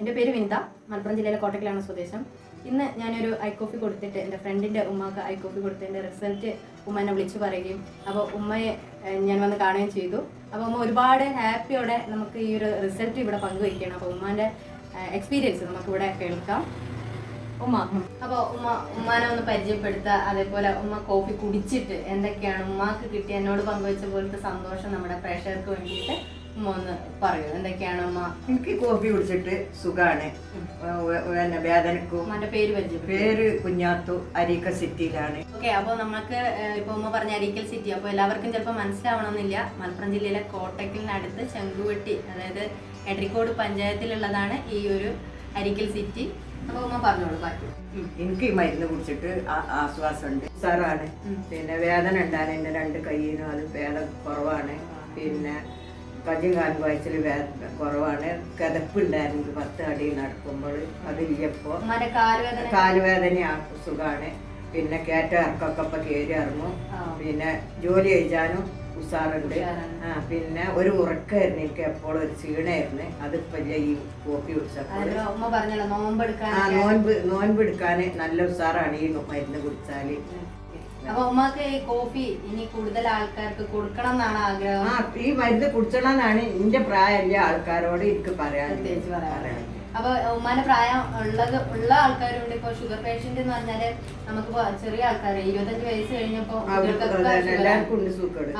എന്റെ പേര് വിനിത. മലപ്പുറം ജില്ലയിലെ കോട്ടക്കലാണ് സ്വദേശം. ഇന്ന് ഞാനൊരു ഐ കോഫി കൊടുത്തിട്ട് എന്റെ ഫ്രണ്ടിന്റെ ഉമ്മക്ക് ഐ കോഫി കൊടുത്തതിന്റെ റിസൾട്ട് ഉമ്മ എന്നെ വിളിച്ചു പറയുകയും അപ്പോൾ ഉമ്മയെ ഞാൻ വന്ന് കാണുകയും ചെയ്തു. അപ്പോൾ ഉമ്മ ഒരുപാട് ഹാപ്പിയോടെ നമുക്ക് ഈ ഒരു റിസൾട്ട് ഇവിടെ പങ്കുവയ്ക്കണം അപ്പോൾ ഉമ്മാന്റെ എക്സ്പീരിയൻസ് നമുക്കിവിടെ കേൾക്കാം. ഉമ്മ അപ്പോൾ ഉമ്മ ഉമ്മാനെ ഒന്ന് പരിചയപ്പെടുത്തുക. അതേപോലെ ഉമ്മ കോഫി കുടിച്ചിട്ട് എന്തൊക്കെയാണ്? ഉമ്മാക്ക് കിട്ടിയ എന്നോട് പങ്കുവെച്ച പോലത്തെ സന്തോഷം നമ്മുടെ പ്രേക്ഷകർക്ക് വേണ്ടിയിട്ട് ഒന്ന് പറയൂ എന്തൊക്കെയാണ് അമ്മ എനിക്ക് കോഫി കുടിച്ചിട്ട് സുഖാണ്. പിന്നെ വേദനക്കും. ഉമ്മാന്റെ പേര് പരിചയപ്പെട്ടു പേര് കുഞ്ഞാത്തു അരീക്ക സിറ്റിയിലാണ്. ഓക്കെ അപ്പോൾ നമുക്ക് ഇപ്പൊ ഉമ്മ പറഞ്ഞ അരീക്കൽ സിറ്റി അപ്പോൾ എല്ലാവർക്കും ചിലപ്പോൾ മനസ്സിലാവണമെന്നില്ല. മലപ്പുറം ജില്ലയിലെ കോട്ടക്കലിനടുത്ത് ചെങ്കുവെട്ടി അതായത് എടരിക്കോട് പഞ്ചായത്തിലുള്ളതാണ് ഈ ഒരു അരിക്കൽ സിറ്റി. അപ്പോൾ ഉമ്മ പറഞ്ഞോളൂ ബാക്കി. എനിക്ക് ഈ മരുന്ന് കുടിച്ചിട്ട് ആശ്വാസമുണ്ട്. സാറാണ് പിന്നെ വേദന ഉണ്ടാണ് എന്റെ രണ്ട് കയ്യിനും അത് വേദന കുറവാണ്. പിന്നെ കജ്ജും കാലും വേദന കുറവാണ്. കിതപ്പുണ്ടായിരുന്നു. പത്ത് അടി നടക്കുമ്പോൾ അതില്ലപ്പോൾ കാലുവേദന സുഖമാണ് സുഖാണ്. പിന്നെ കയറ്റ ഇറക്കൊക്കെ ഇപ്പൊ കയറി ഇറങ്ങും. പിന്നെ ജോലി കഴിച്ചാലും ഉസാറുണ്ട് ആ പിന്നെ ഒരു ഉറക്കമായിരുന്നു എനിക്ക് എപ്പോഴും ഒരു ക്ഷീണമായിരുന്നു അതിപ്പോ ഈ കോപ്പി കുടിച്ചപ്പോൾ. ആ നോൻപ് നോൻപ് എടുക്കാൻ നല്ല ഉഷാറാണ് ഈ മരുന്ന് കുടിച്ചാൽ. അപ്പൊ ഉമ്മക്ക് ഈ കോഫി ഇനി കൂടുതൽ ആൾക്കാർക്ക് കൊടുക്കണം എന്നാണ് ആഗ്രഹം. ആ ഈ മരുന്ന് കുടിച്ചണമെന്നാണ് എന്റെ പ്രായമില്ല ആൾക്കാരോട് എനിക്ക് പറയാൻ. പറയാനുള്ളത്. അപ്പൊ ഉമ്മാന്റെ പ്രായം ഉള്ളത് ഉള്ള ആൾക്കാരുണ്ട്. ഇപ്പൊ ഷുഗർ പേഷ്യന്റ് എന്ന് പറഞ്ഞാൽ നമുക്ക് ചെറിയ ആൾക്കാർ ഇരുപത്തഞ്ച് വയസ്സ് കഴിഞ്ഞപ്പോ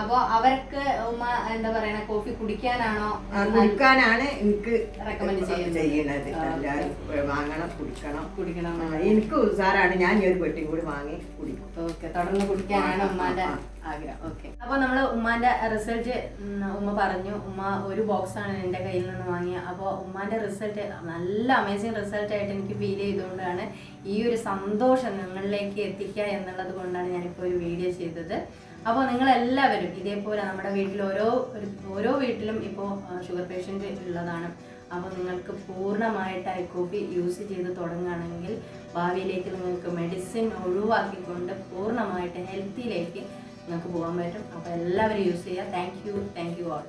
അപ്പൊ അവർക്ക് ഉമ്മ എന്താ പറയണ കോഫി കുടിക്കാനാണോ കുടിക്കാനാണ് എനിക്ക് റെക്കമെൻഡ് ചെയ്യുന്നത്. വാങ്ങണം കുടിക്കണം. കുടിക്കണം. എനിക്ക് ഉസാറാണ് ഞാൻ ഈ ഒരു പെട്ടി കൂടി വാങ്ങി കുടിക്കും. ഓക്കെ തുടർന്ന് കുടിക്കാനാണ് ഉമ്മാന്റെ ആ, ആഗ്രഹം. ഓക്കെ അപ്പൊ നമ്മൾ ഉമ്മാന്റെ റിസൾട്ട് ഉമ്മ പറഞ്ഞു ഉമ്മ ഒരു ബോക്സ് ആണ് എന്റെ കയ്യിൽ നിന്ന് വാങ്ങിയത് അപ്പോൾ ഉമ്മാന്റെ റിസൾട്ട് നല്ല അമേസിങ് റിസൾട്ട് ആയിട്ട് എനിക്ക് ഫീൽ ചെയ്തുകൊണ്ടാണ് ഈ ഒരു സന്തോഷം നിങ്ങളിലേക്ക് എത്തിക്കുക എന്നുള്ളത് കൊണ്ടാണ് ഞാനിപ്പോൾ ഒരു വീഡിയോ ചെയ്തത്. അപ്പോൾ നിങ്ങൾ എല്ലാവരും ഇതേപോലെ നമ്മുടെ വീട്ടിൽ ഓരോ ഓരോ വീട്ടിലും ഇപ്പോൾ ഷുഗർ പേഷ്യന്റ് ഉള്ളതാണ്. അപ്പോൾ നിങ്ങൾക്ക് പൂർണമായിട്ട് ഐ കോപ്പി യൂസ് ചെയ്ത് തുടങ്ങുകയാണെങ്കിൽ ഭാവിയിലേക്ക് നിങ്ങൾക്ക് മെഡിസിൻ ഒഴിവാക്കിക്കൊണ്ട് പൂർണമായിട്ട് ഹെൽത്തിയിലേക്ക് നിങ്ങൾക്ക് പോകാൻ പറ്റും. അപ്പോൾ എല്ലാവരും യൂസ് ചെയ്യുക thank you thank you all